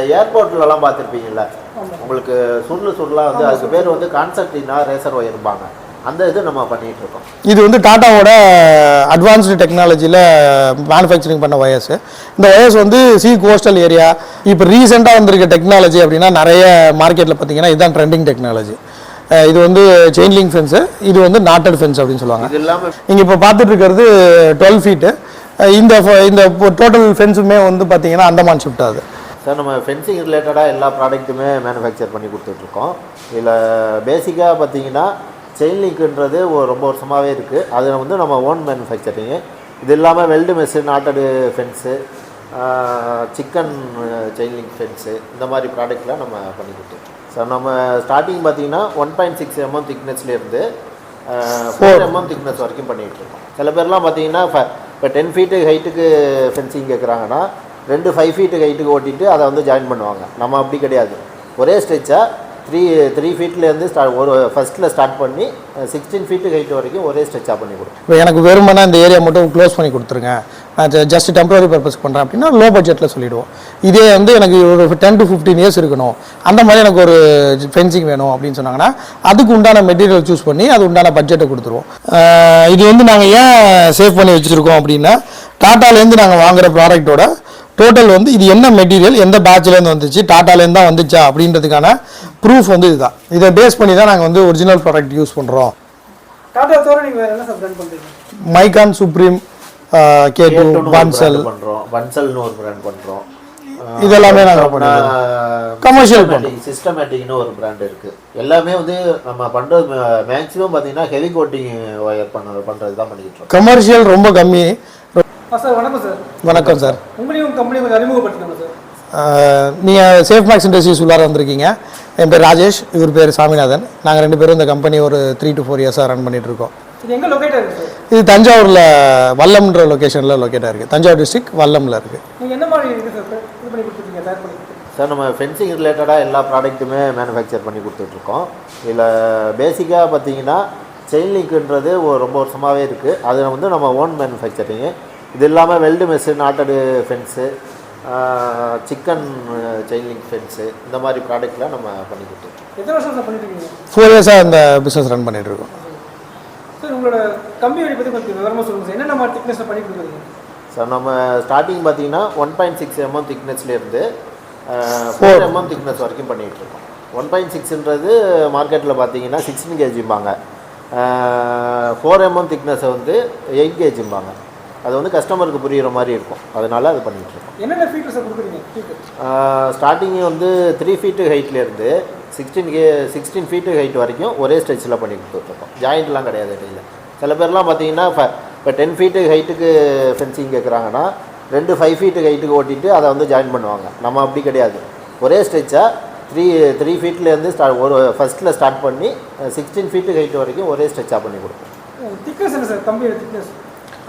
இந்த ஏர்போர்ட்லலாம் பார்த்துருப்பீங்கல்ல உங்களுக்கு சுருள் சுருளாக வந்து அதுக்கு பேர் வந்து கான்சர்டினா ரேசர் ஒயர்பாங்க அந்த இது நம்ம பண்ணிட்டு இருக்கோம் இது வந்து டாட்டாவோட அட்வான்ஸ்டு டெக்னாலஜியில் மேனுஃபேக்சரிங் பண்ண ஒயர்ஸ் இந்த ஒயர்ஸ் வந்து சி கோஸ்டல் ஏரியா இப்போ ரீசெண்டாக வந்திருக்க டெக்னாலஜி அப்படின்னா நிறைய மார்க்கெட்டில் பார்த்தீங்கன்னா இதுதான் ட்ரெண்டிங் டெக்னாலஜி இது வந்து செயின் லிங்க் ஃபென்ஸு இது வந்து நாட்டட் ஃபென்ஸ் அப்படின்னு சொல்லுவாங்க. நீங்கள் இப்போ பார்த்துட்டு இருக்கிறது டுவெல் ஃபீட்டு இந்த ஃப- இந்த டோட்டல் ஃபென்ஸுமே வந்து பார்த்தீங்கன்னா அந்தமான் ஷிஃப்ட் ஆகுது. சார் நம்ம ஃபென்சிங் ரிலேட்டடாக எல்லா ப்ராடக்ட்டுமே மேனுஃபேக்சர் பண்ணி கொடுத்துட்ருக்கோம். இதில் பேசிக்காக பார்த்தீங்கன்னா செயின் லிங்க்ன்றது ஒரு ரொம்ப வருஷமாகவே இருக்குது அது வந்து நம்ம ஓன் மேனுஃபேக்சரிங்கு இது இல்லாமல் weld mesh knotted fence chicken chain link fence இந்த மாதிரி ப்ராடக்ட்லாம் நம்ம பண்ணி கொடுத்துருக்கோம் சார் நம்ம ஸ்டார்டிங் பார்த்தீங்கன்னா ஒன் பாயிண்ட் சிக்ஸ் எம்எம் திக்னஸ்லேருந்து ஃபோர் எம்எம் திக்னஸ் வரைக்கும் பண்ணிகிட்ருக்கோம் சில பேர்லாம் பார்த்தீங்கன்னா இப்போ டென் ஃபீட்டு ஹைட்டுக்கு ஃபென்சிங் கேட்குறாங்கன்னா ரெண்டு ஃபைவ் ஃபீட்டு ஹைட்டுக்கு ஓட்டிட்டு அதை வந்து ஜாயின் பண்ணுவாங்க. நம்ம அப்படி கிடையாது. ஒரே ஸ்ட்ரெச்சாக த்ரீ த்ரீ ஃபீட்லேருந்து ஸ்டார்ட் ஒரு ஃபஸ்ட்டில் ஸ்டார்ட் பண்ணி சிக்ஸ்டீன் ஃபீட்டு ஹைட் வரைக்கும் ஒரே ஸ்ட்ரெச்சாக பண்ணி கொடுக்கும் இப்போ எனக்கு வெறுமனா இந்த ஏரியா மட்டும் க்ளோஸ் பண்ணி கொடுத்துருங்க. நான் ஜஸ்ட் டெம்பரரி பர்பஸ் பண்ணுறேன் அப்படின்னா லோ பட்ஜெட்டில் சொல்லிவிடுவோம் இதே வந்து எனக்கு ஒரு டென் டு ஃபிஃப்டீன் இயர்ஸ் இருக்கணும். அந்த மாதிரி எனக்கு ஒரு ஃபென்சிங் வேணும் அப்படின்னு சொன்னாங்கன்னா அதுக்கு உண்டான மெட்டீரியல் சூஸ் பண்ணி அது உண்டான பட்ஜெட்டை கொடுத்துருவோம். இது வந்து நாங்கள் ஏன் சேவ் பண்ணி வச்சுருக்கோம் அப்படின்னா டாட்டாலேருந்து நாங்கள் வாங்குற ப்ராடக்ட்டோட டோட்டல் வந்து இது என்ன மெட்டீரியல் எந்த பேட்ச்லேருந்து வந்துச்சு டாட்டாலேருந்து தான் வந்துச்சா அப்படின்றதுக்கான ப்ரூஃப் வந்து இதுதான். இதை பேஸ் பண்ணி தான் நாங்கள் வந்து ஒரிஜினல் ப்ராடக்ட் யூஸ் பண்ணுறோம் நீங்கள் Mycon Supreme K two Bansal பண்ணுறோம் பன்சல்னு ஒரு பிராண்ட் பண்ணுறோம் இதெல்லாமே நாங்க Commercial சிஸ்டமேட்டிக்னு ஒரு பிராண்ட் இருக்குது எல்லாமே வந்து நம்ம பண்ணுறது மேக்ஸிமம் பார்த்தீங்கன்னா ஹெவி கோட்டிங் ஒயர் பண்ண பண்ணுறது தான் பண்ணிக்கிட்டு இருக்கோம். கமர்ஷியல் ரொம்ப கம்மி. சார் வணக்கம் சார். வணக்கம் சார். உங்களையும் உங்கள் கம்பெனி கொஞ்சம் அறிமுகப்படுத்தினாங்க சார். நீங்கள் சேஃப் மேக்ஸ் இண்டஸ்ட்ரீஸ் உள்ளார வந்திருக்கீங்க. என் பேர் ராஜேஷ் இவர் பேர் சாமிநாதன். நாங்கள் ரெண்டு பேரும் இந்த கம்பெனி ஒரு த்ரீ டு ஃபோர் இயர்ஸாக ரன் பண்ணிட்டு இருக்கோம். இது தஞ்சாவூரில் வல்லம்ன்ற லொக்கேஷனில் லொக்கேட்டாக இருக்குது தஞ்சாவூர் டிஸ்ட்ரிக்ட் வல்லமில் இருக்குது என்ன மாதிரி சார்? இது பண்ணி கொடுத்துருக்கீங்க தயார் பண்ணி கொடுத்துருக்கீங்க சார் நம்ம ஃபென்சிங் ரிலேட்டடாக எல்லா ப்ராடக்ட்டுமே மேனுஃபேக்சர் பண்ணி கொடுத்துட்ருக்கோம். இதில் பேசிக்காக பார்த்தீங்கன்னா செயின் லிங்க்ன்றது ஒரு ரொம்ப வருஷமாகவே இருக்குது அது வந்து நம்ம ஓன் மேனுஃபேக்சரிங்கு இது இல்லாமல் weld mesh knotted fence chicken chain link fence இந்த மாதிரி ப்ராடக்ட்லாம் நம்ம பண்ணி கொடுத்துருக்கோம் எத்தனை வருஷம் சார் பண்ணிட்டு இருக்கீங்க? ஃபோர் இயர்ஸாக இந்த பிஸ்னஸ் ரன் பண்ணிட்டு இருக்கோம். சார் உங்களோட கம்பெனி பற்றி கொஞ்சம் விவரமாக சொல்லுங்கள் சார். என்னென்ன மாதிரி திக்னஸில் பண்ணி கொடுக்குறீங்க? சார் நம்ம ஸ்டார்டிங் பார்த்தீங்கன்னா ஒன் பாயிண்ட் சிக்ஸ் எம்எம் திக்னஸ்லேருந்து ஃபோர் எம்எம் திக்னஸ் வரைக்கும் பண்ணிகிட்டு இருக்கோம். ஒன் பாயிண்ட் சிக்ஸ்ன்றது மார்க்கெட்டில் பார்த்தீங்கன்னா சிக்ஸ்டின் கேஜிம்பாங்க ஃபோர் எம்எம் திக்னஸை வந்து எயிட் கேஜிம்பாங்க அது வந்து கஸ்டமருக்கு புரிகிற மாதிரி இருக்கும். அதனால அது பண்ணிகிட்டு இருக்கோம். என்னென்ன ஃபீச்சர் சார் கொடுக்குறீங்க? ஃபீச்சர் ஸ்டார்டிங் வந்து three feet ஹைட்லேருந்து sixteen K sixteen feet height வரைக்கும் ஒரே ஸ்ட்ரெச்சில் பண்ணி கொடுத்துட்ருக்கோம் ஜாயிண்ட்லாம் கிடையாது இடையில. சில பேர்லாம் பார்த்தீங்கன்னா இப்போ டென் ஃபீட்டு ஹைட்டுக்கு ஃபென்சிங் கேட்குறாங்கன்னா ரெண்டு ஃபைவ் ஃபீட்டு ஹைட்டுக்கு ஓட்டிட்டு அதை வந்து ஜாயின் பண்ணுவாங்க. நம்ம அப்படி கிடையாது. ஒரே ஸ்ட்ரெச்சாக த்ரீ த்ரீ ஃபீட்லேருந்து ஸ்டார்ட் ஒரு ஃபஸ்ட்டில் ஸ்டார்ட் பண்ணி சிக்ஸ்டீன் ஃபீட்டு ஹைட் வரைக்கும் ஒரே ஸ்ட்ரெச்சாக பண்ணி கொடுப்போம். திக்னஸ் சார் கம்பியோட திக்னஸ்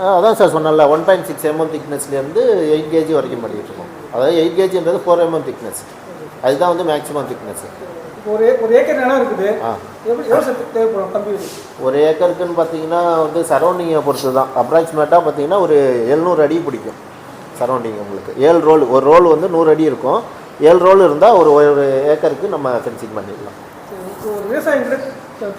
அதான் சார் சொன்னல ஒன் பாயிண்ட் சிக்ஸ் எம்எம் திக்னஸ்லேருந்து எயிட் கேஜி வரைக்கும் பண்ணிகிட்டு இருக்கோம் அதாவது எயிட் கேஜின்றது ஃபோர் எம்எம் திக்னஸ் அதுதான் வந்து மேக்ஸிமம் திக்னஸ் ஒரு ஒரு ஏக்கர் நிலம் இருக்குது. ஒரு ஏக்கருக்குன்னு பார்த்தீங்கன்னா வந்து சரௌண்டிங்கை பொறுத்து தான் அப்ராக்சிமேட்டாக பார்த்தீங்கன்னா ஒரு எழுநூறு அடி பிடிக்கும் சரௌண்டிங் உங்களுக்கு. ஏழு ரோல் ஒரு ரோல் வந்து நூறு அடி இருக்கும். ஏழு ரோல் இருந்தால் ஒரு ஒரு ஏக்கருக்கு நம்ம ஃபென்சிங் பண்ணிடலாம். ஒரு விவசாயிகிட்ட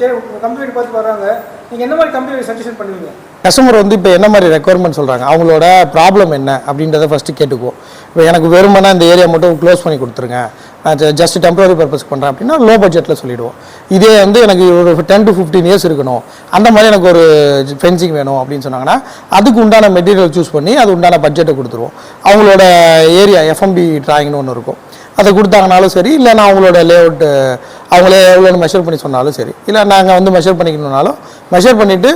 தேவை கம்பெனி பார்த்து வர்றாங்க. நீங்கள் என்ன மாதிரி கம்பெனி சஜஷன் பண்ணுவீங்க? கஸ்டமர் வந்து இப்போ என்ன மாதிரி ரெக்குவயர்மெண்ட் சொல்கிறாங்க அவங்களோட ப்ராப்ளம் என்ன? அப்படின்றத ஃபஸ்ட்டு கேட்டுக்குவோம் இப்போ எனக்கு வெறுமனா இந்த ஏரியா மட்டும் க்ளோஸ் பண்ணி கொடுத்துருங்க. நான் ஜஸ்ட் டெம்பரரி பர்பஸ் பண்ணுறேன் அப்படின்னா லோ பட்ஜெட்டில் சொல்லிவிடுவோம் இதே வந்து எனக்கு ஒரு டென் டு ஃபிஃப்டீன் இயர்ஸ் இருக்கணும். அந்த மாதிரி எனக்கு ஒரு ஃபென்சிங் வேணும் அப்படின்னு சொன்னாங்கன்னா அதுக்கு உண்டான மெட்டீரியல் சூஸ் பண்ணி அது உண்டான பட்ஜெட்டை கொடுத்துருவோம். அவங்களோட ஏரியா எஃப்எம்பி ட்ராயிங்னு ஒன்று இருக்கும். அதை கொடுத்தாங்கனாலும் சரி இல்லை நான் அவங்களோட லேஅவுட்டு அவங்களே எவ்வளோன்னு மெஷர் பண்ணி சொன்னாலும் சரி. இல்லை நாங்கள் வந்து மெஷர் பண்ணிக்கணுன்னாலும் மெஷர் பண்ணிவிட்டு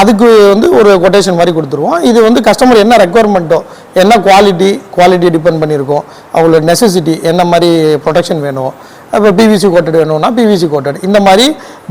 அதுக்கு வந்து ஒரு கொட்டேஷன் மாதிரி கொடுத்துருவோம். இது வந்து கஸ்டமர் என்ன ரெக்குவயர்மெண்ட்டோ என்ன குவாலிட்டி குவாலிட்டியை டிபெண்ட் பண்ணியிருக்கோம் அவங்களோட நெசசிட்டி என்ன மாதிரி ப்ரொடெக்ஷன் வேணும் இப்போ பிவிசி கோட்டட் வேணும்னா பிவிசி கோட்டட் இந்த மாதிரி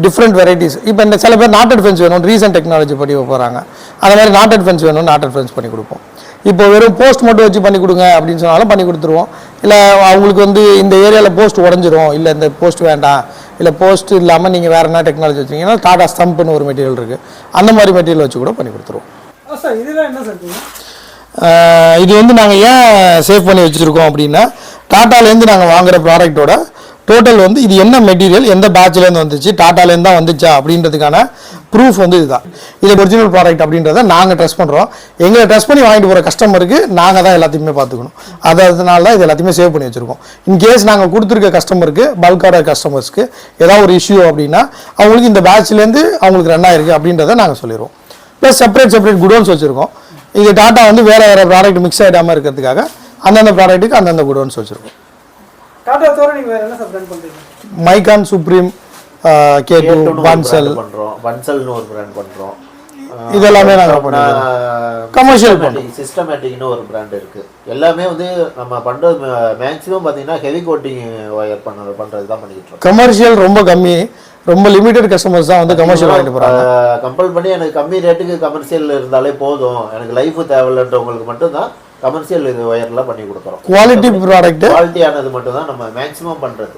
டிஃப்ரெண்ட் வெரைட்டிஸ் இப்போ இந்த சில பேர் நாட்டட் ஃபென்ஸ் வேணும் ரீசன்ட் டெக்னாலஜி படி போகிறாங்க அந்த மாதிரி நாட்டட் ஃபென்ஸ் வேணும் நாட்டட் ஃபென்ஸ் பண்ணி கொடுப்போம். இப்போ வெறும் போஸ்ட் மட்டும் வச்சு பண்ணி கொடுங்க அப்படின்னு சொன்னாலும் பண்ணி கொடுத்துருவோம். இல்லை அவங்களுக்கு வந்து இந்த ஏரியாவில் போஸ்ட் உடஞ்சிரும். இல்லை இந்த போஸ்ட் வேண்டாம். இல்லை போஸ்ட் இல்லாமல் நீங்கள் வேறு என்ன டெக்னாலஜி வச்சிங்கன்னா டாடா ஸ்டம்ப்னு ஒரு மெட்டீரியல் இருக்குது அந்த மாதிரி மெட்டீரியல் வச்சு கூட பண்ணி கொடுத்துருவோம். ஆ சார் இதெல்லாம் என்ன சார் இது வந்து நாங்கள் ஏன் சேவ் பண்ணி வச்சுருக்கோம் அப்படின்னா டாட்டாலேருந்து நாங்கள் வாங்குற ப்ராடக்ட்டோட டோட்டல் வந்து இது என்ன மெட்டீரியல் எந்த பேட்ச்லேருந்து வந்துச்சு டாட்டாலேருந்து தான் வந்துச்சா அப்படின்றதுக்கான ப்ரூஃப் வந்து இதுதான். இது ஒரிஜினல் ப்ராடக்ட் அப்படின்றத நாங்கள் ட்ரெஸ் பண்ணுறோம் எங்களை ட்ரெஸ் பண்ணி வாங்கிட்டு போகிற கஸ்டமருக்கு நாங்கள் தான் எல்லாத்தையுமே பார்த்துக்கணும். அது அதனால தான் இது எல்லாத்தையுமே சேவ் பண்ணி வச்சுருக்கோம். இன்கேஸ் நாங்கள் கொடுத்துருக்க கஸ்டமருக்கு பல்க் ஆர்டர் கஸ்டமர்ஸ்க்கு ஏதாவது ஒரு இஷ்யூ அப்படின்னா அவங்களுக்கு இந்த பேட்ச்லேருந்து அவங்களுக்கு ரன் ஆயிருக்கு அப்படின்றத நாங்கள் சொல்லிடுவோம் ப்ளஸ் செப்பரேட் செப்பரேட் குடோன்ஸ் வச்சுருக்கோம். இது டாட்டா வந்து வேறு வேறு ப்ராடக்ட் மிக்ஸ் ஆகிடாமல் இருக்கிறதுக்காக அந்தந்த ப்ராடக்ட்டுக்கு அந்தந்த குடோன்ஸ் வச்சுருக்கோம். டாடா தவிர நீங்கள் வேறு என்ன சார் ரன் பண்ணுறீங்க Mycon Supreme K two Bansal பண்றோம். பன்சல்னு ஒரு பிராண்ட் பண்றோம். இதெல்லாமே நாங்க Commercial சிஸ்டமேட்டிக்னு ஒரு பிராண்ட் இருக்கு. எல்லாமே வந்து நம்ம பண்றது மேக்ஸிமம் பாத்தீங்கன்னா ஹெவி கோட்டிங் ஒயர் பண்ண பண்றது தான் இருக்கோம். கமர்ஷியல் ரொம்ப கம்மி. ரொம்ப லிமிட்டட் கஸ்டமர்ஸ் தான் வந்து கமர்ஷியல் வாங்கிட்டு போகிறாங்க கம்பல் பண்ணி எனக்கு கம்மி ரேட்டுக்கு கமர்ஷியல் இருந்தாலே போதும். எனக்கு லைஃப் தேவையில்லைன்றவங்களுக்கு மட்டும்தான் கமர்ஷியல் இது ஒயர்லாம் பண்ணி கொடுக்குறோம். குவாலிட்டி ப்ராடக்ட் குவாலிட்டியானது மட்டும் தான் நம்ம மேக்ஸிமம் பண்றது.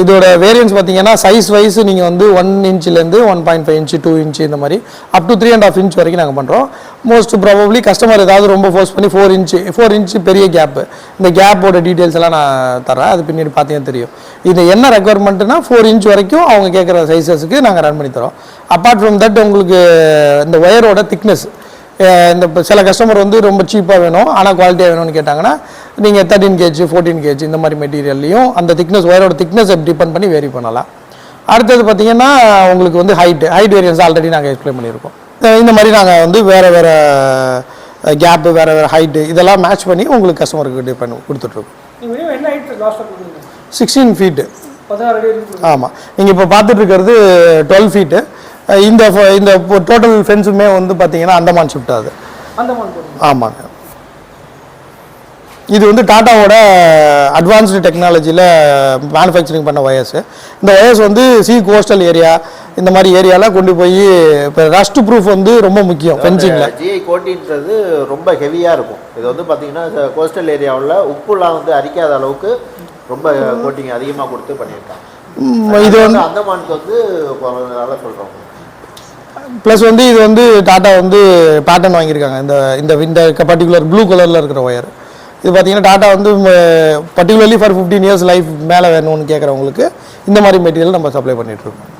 இதோட வேரியன்ஸ் பார்த்தீங்கன்னா சைஸ் வைஸ் நீங்கள் வந்து one இன்ச்லேருந்து one point five inch two inch இந்த மாதிரி up to three and half inch வரைக்கும் நாங்கள் பண்ணுறோம் மோஸ்ட் ப்ராபப்ளி கஸ்டமர் ஏதாவது ரொம்ப ஃபோர்ஸ் பண்ணி ஃபோர் இன்ச்சு ஃபோர் இன்ச்சு பெரிய கேப்பு இந்த கேப்போட டீட்டெயில்ஸ் எல்லாம் நான் தரேன் அது பின்னாடி பார்த்தீங்கன்னா தெரியும். இது என்ன ரெக்குவயர்மெண்ட்னா ஃபோர் இன்ச் வரைக்கும் அவங்க கேட்குற சைஸஸ்க்கு நாங்கள் ரன் பண்ணி தரோம் அப்பார்ட் ஃப்ரம் தட் உங்களுக்கு இந்த ஒயரோட திக்னஸ் இந்த சில கஸ்டமர் வந்து ரொம்ப சீப்பாக வேணும் ஆனால் குவாலிட்டியாக வேணும்னு கேட்டாங்கன்னா நீங்கள் தேர்ட்டின் கேஜி ஃபோர்டீன் கேஜி இந்த மாதிரி மெட்டீரியல்லையும் அந்த திக்னஸ் ஒயரோட திக்னஸ் டிபெண்ட் பண்ணி வேரி பண்ணலாம். அடுத்தது பார்த்தீங்கன்னா உங்களுக்கு வந்து ஹைட் ஹைட் வேரியன்ஸ் ஆல்ரெடி நாங்கள் எக்ஸ்பிளைன் பண்ணியிருக்கோம். இந்த மாதிரி நாங்கள் வந்து வேறு வேறு கேப்பு வேறு வேறு ஹைட்டு இதெல்லாம் மேட்ச் பண்ணி உங்களுக்கு கஸ்டமருக்கு டிபெண்ட் கொடுத்துட்ருக்கோம். சிக்ஸ்டீன் ஃபீட்டு ஆமாம் நீங்கள் இப்போ பார்த்துட்டு இருக்கிறது டுவெல் ஃபீட்டு இந்த இந்த டோட்டல் ஃபென்ஸுமே வந்து பார்த்தீங்கன்னா அந்தமான் ஷிஃப்ட் ஆகுது. ஆமாங்க. இது வந்து டாட்டாவோட அட்வான்ஸ்டு டெக்னாலஜியில் மேனுஃபேக்சரிங் பண்ண ஒயர்ஸ் இந்த ஒயர்ஸ் வந்து சி கோஸ்டல் ஏரியா இந்த மாதிரி ஏரியாலாம் கொண்டு போய் இப்போ ரஸ்ட் ப்ரூஃப் வந்து ரொம்ப முக்கியம் ஃபென்சிங்கில் ஜிஐ கோட்டின்றது ரொம்ப ஹெவியாக இருக்கும். இது வந்து பார்த்தீங்கன்னா கோஸ்டல் ஏரியாவில் உப்புலாம் வந்து அரிக்காத அளவுக்கு ரொம்ப கோட்டிங் அதிகமாக கொடுத்து பண்ணியிருக்காங்க. இது வந்து அந்தமானுக்கு வந்து குறைஞ்சதால சொல்கிறோம் ப்ளஸ் வந்து இது வந்து டாட்டா வந்து பேட்டர்ன் வாங்கியிருக்காங்க. இந்த இந்த இந்த பர்டிகுலர் ப்ளூ கலரில் இருக்கிற ஒயர் இது பார்த்தீங்கன்னா டாட்டா வந்து particularly for fifteen years life மேலே வேணும்னு கேட்குறவங்களுக்கு இந்த மாதிரி மெட்டீரியல் நம்ம சப்ளை பண்ணிகிட்ருக்கோம்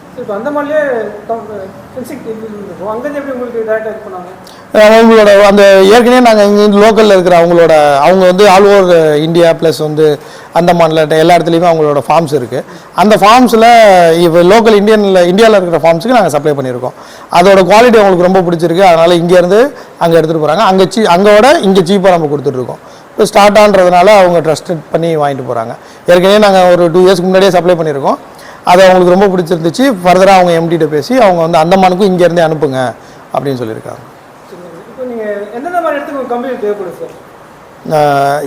அவங்களோட அந்த ஏற்கனவே நாங்கள் இங்கே லோக்கலில் இருக்கிற அவங்களோட அவங்க வந்து ஆல் ஓவர் இந்தியா ப்ளஸ் வந்து அந்தமானில் எல்லா இடத்துலையுமே அவங்களோட ஃபார்ம்ஸ் இருக்குது அந்த ஃபார்ம்ஸில் இப்போ லோக்கல் இந்தியனில் இந்தியாவில் இருக்கிற ஃபார்ம்ஸுக்கு நாங்கள் சப்ளை பண்ணியிருக்கோம் அதோட குவாலிட்டி அவங்களுக்கு ரொம்ப பிடிச்சிருக்கு. அதனால் இங்கேருந்து அங்கே எடுத்துகிட்டு போகிறாங்க அங்கே சீ அங்கோட இங்கே சீப்பாக நம்ம கொடுத்துட்ருக்கோம் இப்போ ஸ்டார்ட் ஆன்றதுனால அவங்க ட்ரஸ்டட் பண்ணி வாங்கிட்டு போகிறாங்க ஏற்கனவே நாங்கள் ஒரு டூ இயர்ஸ்க்கு முன்னாடியே சப்ளை பண்ணியிருக்கோம். அது அவங்களுக்கு ரொம்ப பிடிச்சிருந்துச்சு. ஃபர்தராக அவங்க எம்டிட்ட பேசி அவங்க வந்து அந்தமானுக்கும் இங்கேருந்தே அனுப்புங்க அப்படின்னு சொல்லியிருக்காங்க.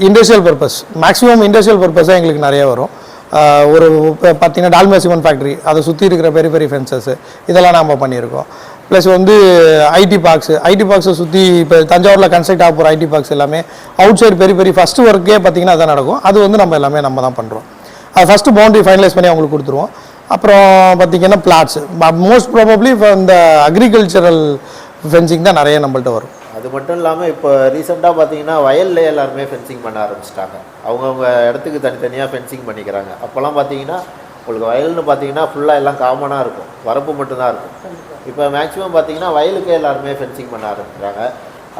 இண்டஸ்ட்ரியல் பர்பஸ் மேக்ஸிமம் இண்டஸ்ட்ரியல் பர்பஸாக எங்களுக்கு நிறைய வரும். ஒரு இப்போ பார்த்தீங்கன்னா டால்மியா சிமெண்ட் ஃபேக்ட்ரி அதை சுற்றி இருக்கிற பெரிய பெரிய ஃபென்சஸ் இதெல்லாம் நம்ம பண்ணியிருக்கோம். ப்ளஸ் வந்து ஐடி பாக்ஸ் ஐடி பாக்ஸை சுற்றி இப்போ தஞ்சாவூரில் கன்ஸ்ட்ரக்ட் ஆக போகிற ஐடி பாக்ஸ் எல்லாமே அவுட் சைடு பெரிய பெரிய ஃபஸ்ட்டு ஒர்க்கே பார்த்தீங்கன்னா அதான் நடக்கும். அது வந்து நம்ம எல்லாமே நம்ம தான் பண்ணுறோம் அது ஃபஸ்ட்டு பவுண்டரி ஃபைனலைஸ் பண்ணி அவங்களுக்கு கொடுத்துருவோம். அப்புறம் பார்த்திங்கன்னா பிளாட்ஸ் மோஸ்ட் ப்ராபப்ளி இப்போ இந்த அக்ரிகல்ச்சரல் ஃபென்சிங் தான் நிறைய நம்மள்ட்ட வரும். அது மட்டும் இல்லாமல் இப்போ ரீசெண்டாக பார்த்தீங்கன்னா வயல்ல எல்லாருமே ஃபென்சிங் பண்ண ஆரம்பிச்சிட்டாங்க. அவங்கவுங்க இடத்துக்கு தனித்தனியாக ஃபென்சிங் பண்ணிக்கிறாங்க. அப்போல்லாம் பார்த்தீங்கன்னா உங்களுக்கு வயல்னு பார்த்தீங்கன்னா ஃபுல்லாக எல்லாம் காமனாக இருக்கும். வரப்பு மட்டும்தான் இருக்கும். இப்போ மேக்ஸிமம் பார்த்தீங்கன்னா வயலுக்கே எல்லாருமே ஃபென்சிங் பண்ண ஆரம்பிக்கிறாங்க.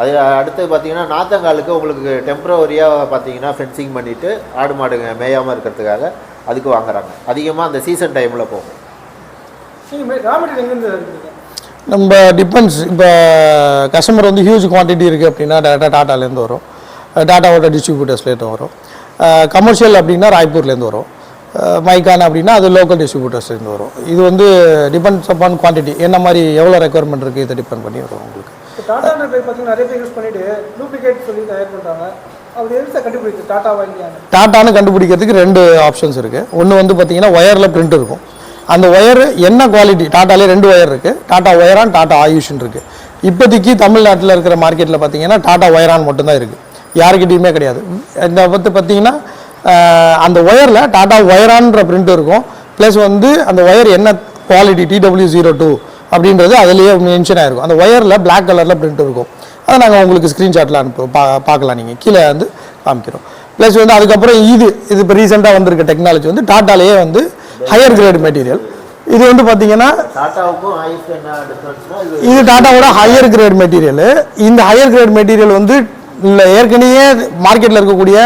அது அடுத்து பார்த்தீங்கன்னா நாத்தங்காலுக்கு உங்களுக்கு டெம்பரவரியாக பார்த்தீங்கன்னா ஃபென்சிங் பண்ணிவிட்டு ஆடு மாடுங்க மேயாமல் இருக்கிறதுக்காக அதுக்கு வாங்குறாங்க. அதிகமாக அந்த சீசன் டைமில் போகும். நம்ம டிபெண்ட்ஸ் இப்போ கஸ்டமர் வந்து ஹியூஜ் குவான்டிட்டி இருக்குது அப்படின்னா டேரெக்டாக டாட்டாலேருந்து வரும். டாட்டாவோட டிஸ்ட்ரிபியூட்டர்ஸ்லேருந்து வரும். கமர்ஷியல் அப்படின்னா ராய்ப்பூர்லேருந்து வரும். மைக்கான் அப்படின்னா அது லோக்கல் டிஸ்ட்ரிபியூட்டர்ஸ்லேருந்து வரும். இது வந்து டிபெண்ட்ஸ் அப்பான் குவான்டிட்டி என்ன மாதிரி எவ்வளோ ரெக்குவயர்மெண்ட் இருக்குது இதை டிபெண்ட் பண்ணி வரும் உங்களுக்கு. டாட்டான்னு கண்டுபிடிக்கிறதுக்கு ரெண்டு ஆப்ஷன்ஸ் இருக்குது ஒன்று வந்து பார்த்தீங்கன்னா ஒயரில் பிரிண்ட் இருக்கும். அந்த ஒயர் என்ன குவாலிட்டி டாட்டாலே ரெண்டு ஒயர் இருக்குது டாட்டா ஒயரான் டாட்டா ஆயுஷ்னு இருக்குது இப்போதைக்கு தமிழ்நாட்டில் இருக்கிற மார்க்கெட்டில் பார்த்தீங்கன்னா டாட்டா ஒயரான் மட்டும்தான் இருக்குது யாருக்கிட்டையுமே கிடையாது. இந்த பற்றி பார்த்தீங்கன்னா அந்த ஒயரில் டாட்டா ஒயரான்ற பிரிண்ட் இருக்கும். ப்ளஸ் வந்து அந்த ஒயர் என்ன குவாலிட்டி டிடபிள்யூ ஜீரோ டூ அப்படின்றது அதுலேயே மென்ஷன் ஆயிருக்கும். அந்த ஒயரில் Black கலரில் பிரிண்ட் இருக்கும். அதை நாங்கள் உங்களுக்கு ஸ்க்ரீன்ஷாட்டில் அனுப்பு பா பார்க்கலாம் நீங்கள் கீழே வந்து காமிக்கிறோம். ப்ளஸ் வந்து அதுக்கப்புறம் இது இது இப்போ ரீசெண்டாக வந்திருக்க டெக்னாலஜி வந்து டாட்டாலேயே வந்து ஹையர் கிரேட் மெட்டீரியல் இது வந்து பார்த்தீங்கன்னா இது டாட்டாவோட ஹையர் கிரேட் மெட்டீரியல் இந்த ஹையர் கிரேட் மெட்டீரியல் வந்து இல்லை ஏற்கனவே மார்க்கெட்டில் இருக்கக்கூடிய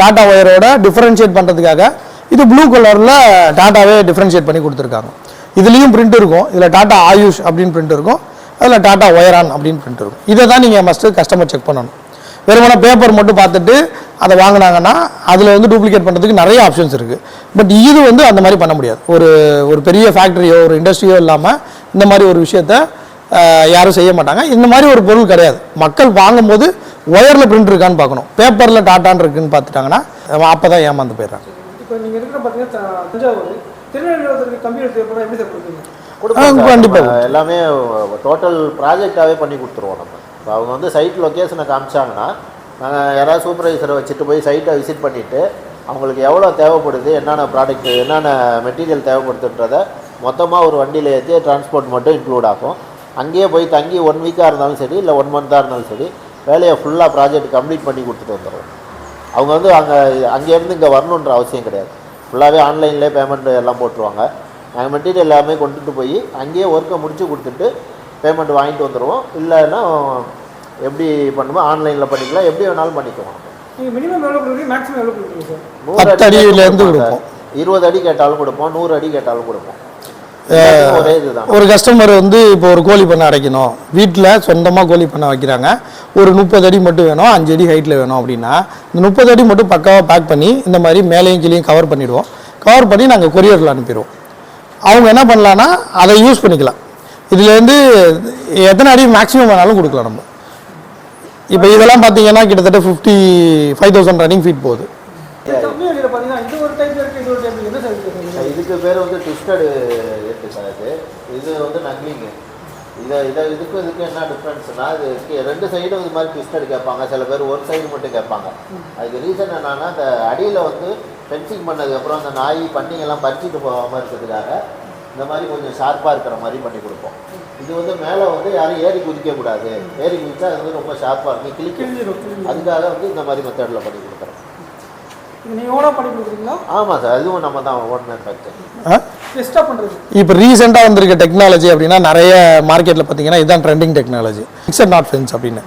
டாட்டா ஒயரோட டிஃப்ரென்ஷியேட் பண்ணுறதுக்காக இது ப்ளூ கலரில் டாட்டாவே டிஃப்ரென்ஷியேட் பண்ணி கொடுத்துருக்காங்க. இதுலேயும் பிரிண்ட் இருக்கும். இதில் டாட்டா ஆயுஷ் அப்படின்னு பிரிண்ட் இருக்கும். அதில் டாட்டா ஒயரான் அப்படின்னு பிரிண்ட் இருக்கும். இதை தான் நீங்கள் மஸ்ட்டு கஸ்டமர் செக் பண்ணணும். வெறுமனே பேப்பர் மட்டும் பார்த்துட்டு அதை வாங்கினாங்கன்னா அதில் வந்து டூப்ளிகேட் பண்ணுறதுக்கு நிறைய ஆப்ஷன்ஸ் இருக்குது பட் இது வந்து அந்த மாதிரி பண்ண முடியாது. ஒரு ஒரு பெரிய ஃபேக்ட்ரியோ ஒரு இண்டஸ்ட்ரியோ இல்லாமல் இந்த மாதிரி ஒரு விஷயத்த யாரும் செய்ய மாட்டாங்க. இந்த மாதிரி ஒரு பொருள் கிடையாது. மக்கள் வாங்கும்போது ஒயரில் பிரிண்ட் இருக்கான்னு பார்க்கணும். பேப்பரில் டாட்டான் இருக்குன்னு பார்த்துட்டாங்கன்னா அப்போ தான் ஏமாந்து போயிடுறாங்க இப்போ நீங்கள் இருக்கிற பார்த்தீங்கன்னா த- தஞ்சாவூர் திருநெல்வேலி கம்ப்யூட்டர் தேவைப்படும் எப்படி சார் கொடுப்பீங்க? கொடுப்போம் ஆ, சார். கண்டிப்பா. நம்ம எல்லாமே டோட்டல் ப்ராஜெக்டாகவே பண்ணி கொடுத்துருவோம் நம்ம. இப்போ அவங்க வந்து சைட் லொக்கேஷனை காமிச்சாங்கன்னா நாங்கள் யாராவது சூப்பர்வைசரை வச்சுட்டு போய் சைட்டை விசிட் பண்ணிவிட்டு அவங்களுக்கு எவ்வளோ தேவைப்படுது என்னென்ன ப்ராடக்ட் என்னென்ன மெட்டீரியல் தேவைப்படுதுன்றதை மொத்தமாக ஒரு வண்டியில் ஏற்றி டிரான்ஸ்போர்ட் மட்டும் இன்க்ளூட் ஆகும். அங்கேயே போய் தங்கி ஒன் வீக்காக இருந்தாலும் சரி இல்லை ஒன் மந்த்தாக இருந்தாலும் சரி வேலையை ஃபுல்லாக ப்ராஜெக்ட் கம்ப்ளீட் பண்ணி கொடுத்துட்டு வந்துடுவோம் அவங்க வந்து அங்கே அங்கேருந்து இங்கே வரணுன்ற அவசியம் கிடையாது. ஃபுல்லாகவே ஆன்லைன்லேயே பேமெண்ட் எல்லாம் போட்டுருவாங்க. நாங்கள் மெட்டீரியல் எல்லாமே கொண்டுட்டு போய் அங்கேயே ஒர்க்கை முடிச்சு கொடுத்துட்டு பேமெண்ட் வாங்கிட்டு வந்துடுவோம் இல்லைன்னா எப்படி பண்ணுவோம் ஆன்லைனில் பண்ணிக்கலாம். எப்படி வேணாலும் நூறு பத்து அடி அடியிலேருந்து கொடுப்போம். இருபது அடி கேட்டாலும் கொடுப்போம் நூறு அடி கேட்டாலும் கொடுப்போம். ஒரே கஸ்டமர் வந்து இப்போ ஒரு கோழி பண்ணை அடைக்கணும் வீட்டில் சொந்தமாக கோழி பண்ணை வைக்கிறாங்க. ஒரு முப்பது அடி மட்டும் வேணும் அஞ்சு அடி ஹைட்டில் வேணும் அப்படின்னா இந்த முப்பது அடி மட்டும் பக்காவாக பேக் பண்ணி இந்த மாதிரி மேலேயும் கீழேயும் கவர் பண்ணிடுவோம். கவர் பண்ணி நாங்கள் கொரியரில் அனுப்பிடுவோம். அவங்க என்ன பண்ணலான்னா அதை யூஸ் பண்ணிக்கலாம். இதுலேருந்து எத்தனை அடி மேக்ஸிமம் வேணாலும் கொடுக்கலாம் நம்ம. இப்போ இதெல்லாம் பார்த்தீங்கன்னா கிட்டத்தட்ட fifty five thousand running feet போகுது இதுக்கு பேர் வந்து ட்விஸ்டடு எட்டு சார் இது இது வந்து நக்லிங்கு இதை இதை இதுக்கும் இதுக்கு என்ன டிஃப்ரென்ஸ்னா இது ரெண்டு சைடும் இது மாதிரி ட்விஸ்டட் கேட்பாங்க சில பேர் ஒரு சைடு மட்டும் கேட்பாங்க. அதுக்கு ரீசன் என்னன்னா அந்த அடியில் வந்து ஃபென்சிங் பண்ணதுக்கப்புறம் அந்த நாய் பன்னிங்கெல்லாம் பறிச்சிட்டு போகாமல் இருக்கிறதுக்காக இந்த மாதிரி கொஞ்சம் ஷார்ப்பாக இருக்கிற மாதிரி பண்ணி கொடுப்போம். இது வந்து மேலே வந்து யாரும் ஏறி குதிக்க கூடாது ஏறி குதிச்சா அது வந்து ரொம்ப ஷார்ப்பாக இருக்கும். கிளிக்க அதுக்காக வந்து இந்த மாதிரி மெத்தடில் பண்ணி கொடுக்குறோம் இப்போ ரீசெண்டாக வந்திருக்க டெக்னாலஜி அப்படின்னா நிறைய மார்க்கெட்டில் பார்த்தீங்கன்னா இதுதான் trending technology fixed knot fence அப்படின்னு.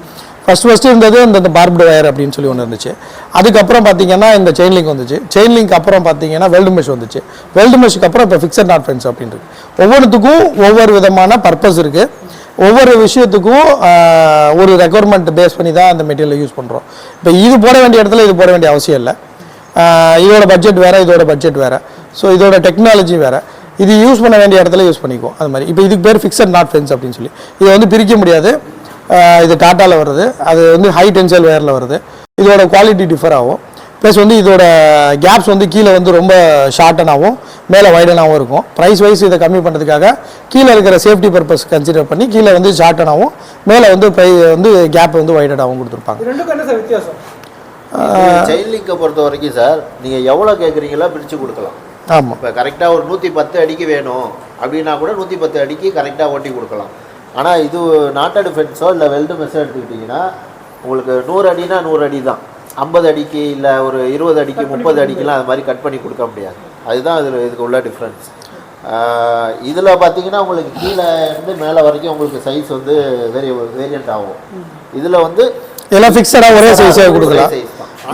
ஃபர்ஸ்ட் ஃபஸ்ட்டு இருந்தது இந்த பார்ப்டு வயர் அப்படின்னு சொல்லி ஒன்று இருந்துச்சு. அதுக்கப்புறம் பார்த்தீங்கன்னா இந்த செயின் லிங்க் வந்துச்சு. செயின் லிங்க் அப்புறம் பார்த்தீங்கன்னா வெல்டு மெஷ் வந்துச்சு. வெல்டு மெஷ்க்கு அப்புறம் இப்போ ஃபிக்ஸட் நாட் ஃபென்ஸ் அப்படின்னு இருக்கு. ஒவ்வொன்றுத்துக்கும் ஒவ்வொரு விதமான பர்பஸ் இருக்குது ஒவ்வொரு விஷயத்துக்கும் ஒரு ரெக்குவயர்மெண்ட் பேஸ் பண்ணி தான் அந்த மெட்டீரியலை யூஸ் பண்ணுறோம் இப்போ இது போட வேண்டிய இடத்துல இது போட வேண்டிய அவசியம் இல்லை. இதோட பட்ஜெட் வேறு இதோட பட்ஜெட் வேறு. ஸோ இதோட டெக்னாலஜி வேறு. இது யூஸ் பண்ண வேண்டிய இடத்துல யூஸ் பண்ணிக்குவோம். அது மாதிரி. இப்போ இதுக்கு பேர் ஃபிக்ஸட் நாட் ஃபென்ஸ் அப்படின்னு சொல்லி. இதை வந்து பிரிக்க முடியாது. இது டாட்டாவில் வருது. அது வந்து ஹை டென்சல் வேரில் வருது. இதோட குவாலிட்டி டிஃபர் ஆகும். ப்ளஸ் வந்து இதோட கேப்ஸ் வந்து கீழே வந்து ரொம்ப ஷார்ட்டனாகவும் மேலே வைடனாகவும் இருக்கும். ப்ரைஸ் வைஸ் இதை கம்மி பண்ணுறதுக்காக கீழே இருக்கிற சேஃப்டி பர்பஸ் கன்சிடர் பண்ணி கீழே வந்து ஷார்ட்டனாகவும் மேலே வந்து ப்ரை வந்து கேப் வந்து வைடனாகவும் கொடுத்துருப்பாங்க. செயின் லிங்கை பொறுத்த வரைக்கும் சார் நீங்கள் எவ்வளோ கேட்குறீங்களோ பிரித்து கொடுக்கலாம். ஆமாம் இப்போ கரெக்டாக ஒரு நூற்றி பத்து அடிக்கு வேணும் அப்படின்னா கூட நூற்றி பத்து அடிக்கு கரெக்டாக ஓட்டி கொடுக்கலாம். ஆனால் இது நாட்டட் ஃபென்ஸோ இல்லை வெல்டு மெஸ்ஸோ எடுத்துக்கிட்டிங்கன்னா உங்களுக்கு நூறு அடினா நூறு அடி தான் ஐம்பது அடிக்கு இல்லை ஒரு இருபது அடிக்கு முப்பது அடிக்குலாம் அது மாதிரி கட் பண்ணி கொடுக்க முடியாது. அதுதான் அதில் இதுக்கு உள்ள டிஃப்ரென்ஸ் இதில் பார்த்தீங்கன்னா உங்களுக்கு கீழே இருந்து மேலே வரைக்கும் உங்களுக்கு சைஸ் வந்து வேரிய வேரியண்ட் ஆகும். இதில் வந்து இதெல்லாம் ஃபிக்ஸடாக ஒரே சைஸாக கொடுக்கலாம்.